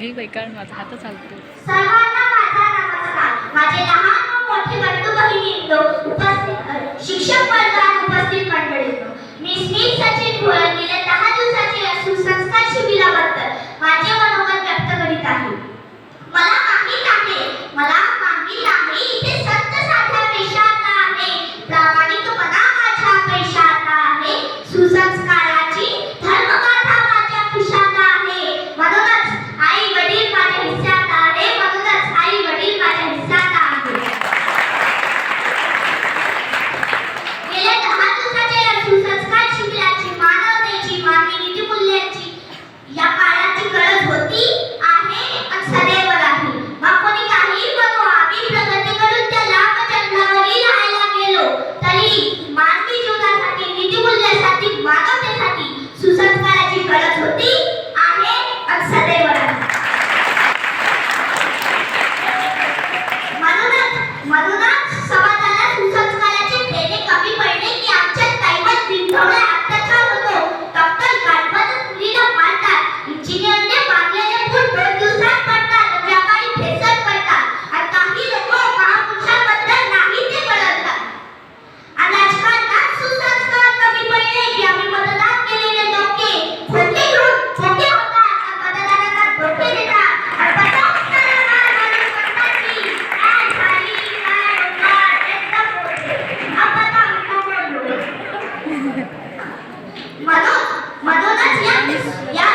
घे बाई कारण माझा हात चालतो शिक्षक मधूनच या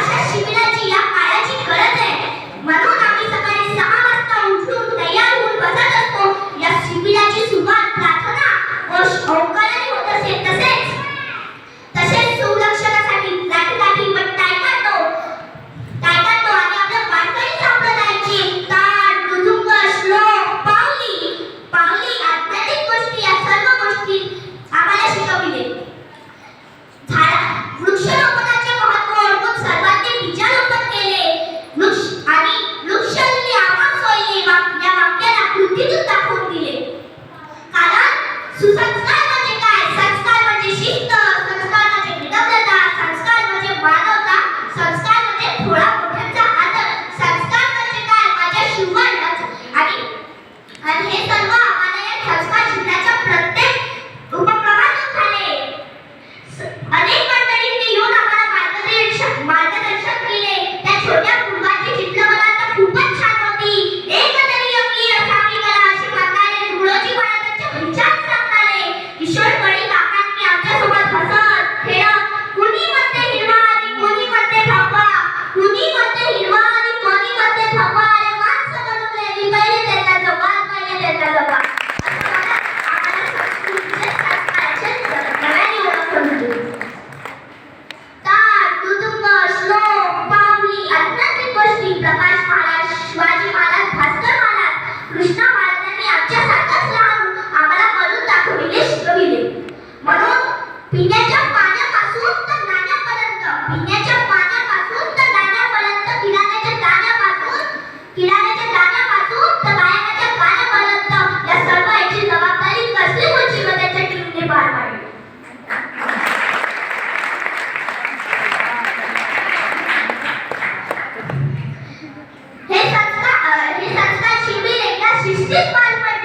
शिक्षित बालपण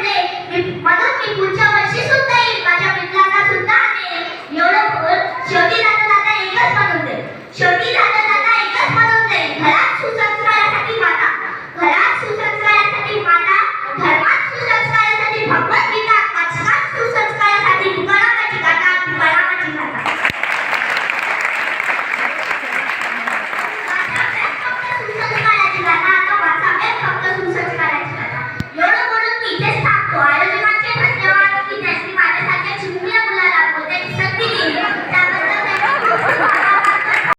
म्हणून मी पुढच्या वर्षी